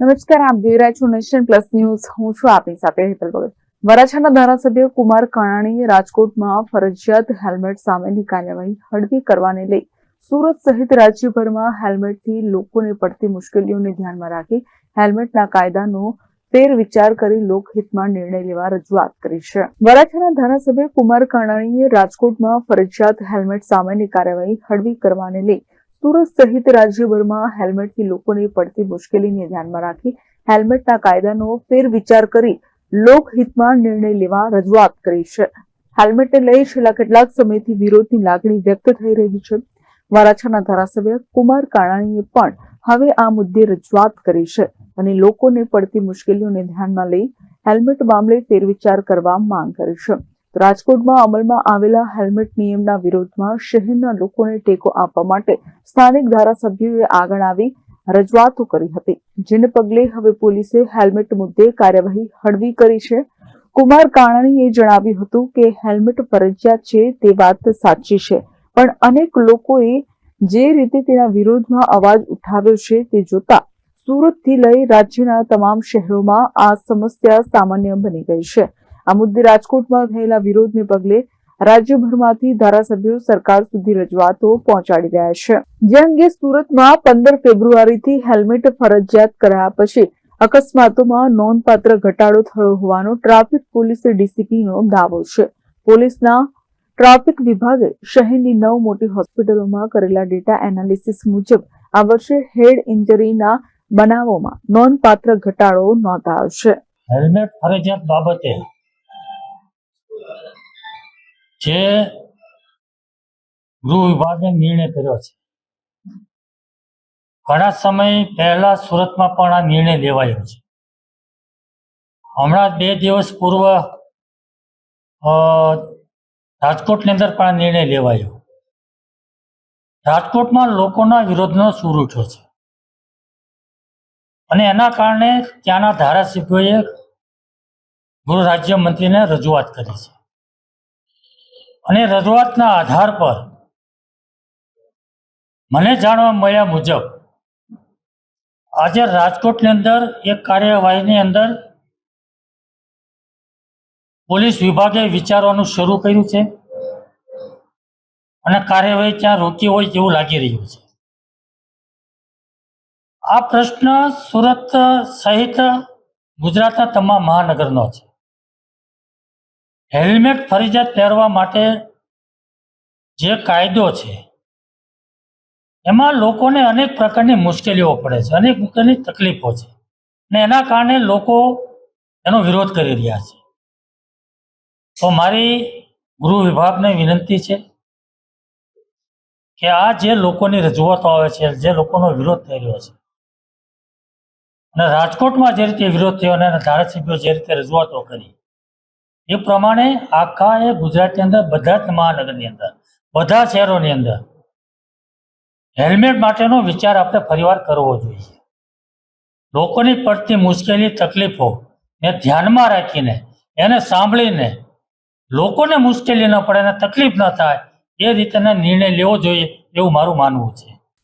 નમસ્કાર, આપ જોઈ રહ્યા છો નેશન પ્લસ ન્યૂઝ. હું છું આપની સાથે હેતલ ભગત. વરાછાના ધારાસભ્ય કુમાર કાણાણીએ રાજકોટમાં ફરજિયાત હેલ્મેટ સામેની કાર્યવાહી હળવી કરવાને લઈ સુરત સહિત રાજ્યભરમાં હેલ્મેટથી લોકોને પડતી મુશ્કેલીઓને ધ્યાનમાં રાખી હેલ્મેટના કાયદાનો ફેર વિચાર કરી લોકહિતમાં નિર્ણય લેવા રજૂઆત કરી છે. વરાછાના ધારાસભ્ય કુમાર કાણાણીએ રાજકોટમાં ફરજિયાત હેલ્મેટ સામેની કાર્યવાહી હળવી કરવાને લઈ સુરત સહિત રાજ્યભરમાં હેલ્મેટથી લોકોને પડતી મુશ્કેલીને ધ્યાનમાં રાખી હેલ્મેટના કાયદાનો ફેરવિચાર કરી લોકહિતમાં નિર્ણય લેવા રજૂઆત કરી છે. હેલ્મેટને લઈ છેલ્લા કેટલાક સમયથી વિરોધની લાગણી વ્યક્ત થઈ રહી છે. વારાછાના ધારાસભ્ય કુમાર કાણાણીએ પણ હવે આ મુદ્દે રજૂઆત કરી છે અને લોકોને પડતી મુશ્કેલીઓને ધ્યાનમાં લઈ હેલ્મેટ મામલે ફેરવિચાર કરવા માંગ કરી છે. રાજકોટમાં અમલમાં આવેલા હેલ્મેટ નિયમના વિરોધમાં શહેરના લોકોને ટેકો આપવા માટે સ્થાનિક ધારાસભ્યોએ આગળ આવી રજૂઆતો કરી હતી, જેને પગલે હવે પોલીસે હેલ્મેટ મુદ્દે કાર્યવાહી હળવી કરી છે. કુમાર કાણાણીએ જણાવ્યું હતું કે હેલ્મેટ ફરજિયાત છે તે વાત સાચી છે, પણ અનેક લોકોએ જે રીતે તેના વિરોધમાં અવાજ ઉઠાવ્યો છે તે જોતા સુરતથી લઈ રાજ્યના તમામ શહેરોમાં આ સમસ્યા સામાન્ય બની ગઈ છે. આ મુદ્દે રાજકોટમાં થયેલા વિરોધને પગલે રાજ્યભરમાંથી ધારાસભ્યો સરકાર સુધી રજૂઆતો પહોંચાડી રહ્યા છે. જે અંગે સુરતમાં પંદર ફેબ્રુઆરીથી હેલ્મેટ ફરજિયાત કરાયા પછી અકસ્માતોમાં નોંધપાત્ર ઘટાડો થયો હોવાનો ટ્રાફિક પોલીસ ડીસીપીનો દાવો છે. પોલીસના ટ્રાફિક વિભાગે શહેરની નવ મોટી હોસ્પિટલોમાં કરેલા ડેટા એનાલિસિસ મુજબ આ વર્ષે હેડ ઇન્જરીના બનાવોમાં નોંધપાત્ર ઘટાડો નોંધાયો છે. હેલ્મેટ ફરજિયાત બાબતે જે ગૃહ વિભાગે નિર્ણય કર્યો છે. ઘણા સમય પહેલા સુરતમાં પણ આ નિર્ણય લેવાયો છે. હમણાં બે દિવસ પૂર્વ રાજકોટની અંદર પણ આ નિર્ણય લેવાયો. રાજકોટમાં લોકોના વિરોધનો સૂર ઉઠ્યો છે. અને એના કારણે ત્યાંના ધારાસભ્યોએ ગૃહ રાજ્યમંત્રીને રજૂઆત કરી છે. અને રજૂઆતના આધાર પર મને જાણવા મળ્યા મુજબ આજે રાજકોટની અંદર એક કાર્યવાહીની અંદર પોલીસ વિભાગે વિચારવાનું શરૂ કર્યું છે અને કાર્યવાહી ત્યાં રોકી હોય તેવું લાગી રહ્યું છે. આ પ્રશ્ન સુરત સહિત ગુજરાતના તમામ મહાનગરનો છે. હેલ્મેટ ફરજિયાત પહેરવા માટે જે કાયદો છે, એમાં લોકોને અનેક પ્રકારની મુશ્કેલીઓ પડે છે, અનેક પ્રકારની તકલીફો છે અને એના કારણે લોકો એનો વિરોધ કરી રહ્યા છે. તો મારી ગૃહ વિભાગને વિનંતી છે કે આ જે લોકોની રજૂઆતો આવે છે, જે લોકોનો વિરોધ થઈ રહ્યો છે અને રાજકોટમાં જે રીતે વિરોધ થયો અને ધારાસભ્યો જે રીતે રજૂઆતો કરી એ પ્રમાણે આખા એ ગુજરાતની અંદર, બધા જ મહાનગરની અંદર, બધા શહેરોની અંદર હેલ્મેટ માટેનો વિચાર આપણે ફરીવાર કરવો જોઈએ. લોકોની પડતી મુશ્કેલી, તકલીફો ને ધ્યાનમાં રાખીને, એને સાંભળીને લોકોને મુશ્કેલી ન પડે અને તકલીફ ન થાય, એ રીતેના નિર્ણય લેવો જોઈએ એવું મારું માનવું છે.